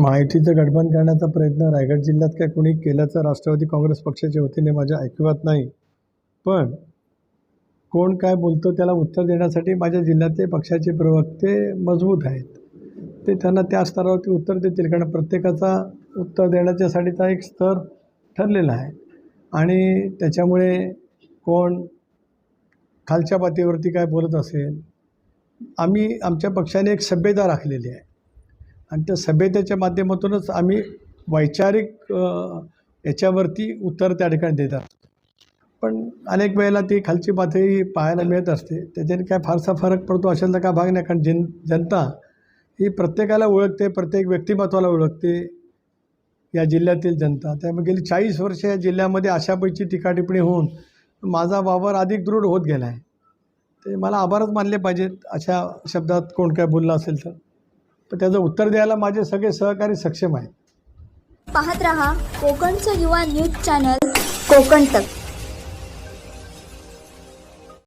माहितीचं गठबंध करण्याचा प्रयत्न रायगड जिल्ह्यात काय कोणी केल्याचं राष्ट्रवादी काँग्रेस पक्षाच्या वतीने माझ्या ऐकिवात नाही. पण कोण काय बोलतो त्याला उत्तर देण्यासाठी माझ्या जिल्ह्यातले पक्षाचे प्रवक्ते मजबूत आहेत. ते त्यांना त्या स्तरावरती उत्तर देतील कारण प्रत्येकाचा उत्तर देण्याच्यासाठीचा एक स्तर ठरलेला आहे. आणि त्याच्यामुळे कोण खालच्या पातळीवरती काय बोलत असेल आम्ही आमच्या पक्षाने एक सभ्यता राखलेली आहे. आणि त्या सभ्यतेच्या माध्यमातूनच आम्ही वैचारिक याच्यावरती उत्तर त्या ठिकाणी देतात. पण अनेक वेळेला ती खालची पातळी पाहायला मिळत असते. त्याच्याने काय फारसा फरक पडतो अशातला काय भाग नाही. कारण जन जनता ही प्रत्येकाला ओळखते प्रत्येक व्यक्तिमत्वाला ओळखते या जिल्ह्यातील जनता. त्यामुळे गेली चाळीस वर्ष या जिल्ह्यामध्ये अशापैकी टीकाटिपणी होऊन माझा वावर अधिक दृढ होत गेला आहे. ते मला आभारच मानले पाहिजेत. अशा शब्दात कोण काय बोललं असेल तर. पण त्याचं उत्तर द्यायला माझे सगळे सहकारी सक्षम आहेत. पाहत रहा कोकणचं युवा न्यूज चॅनल कोकण तक.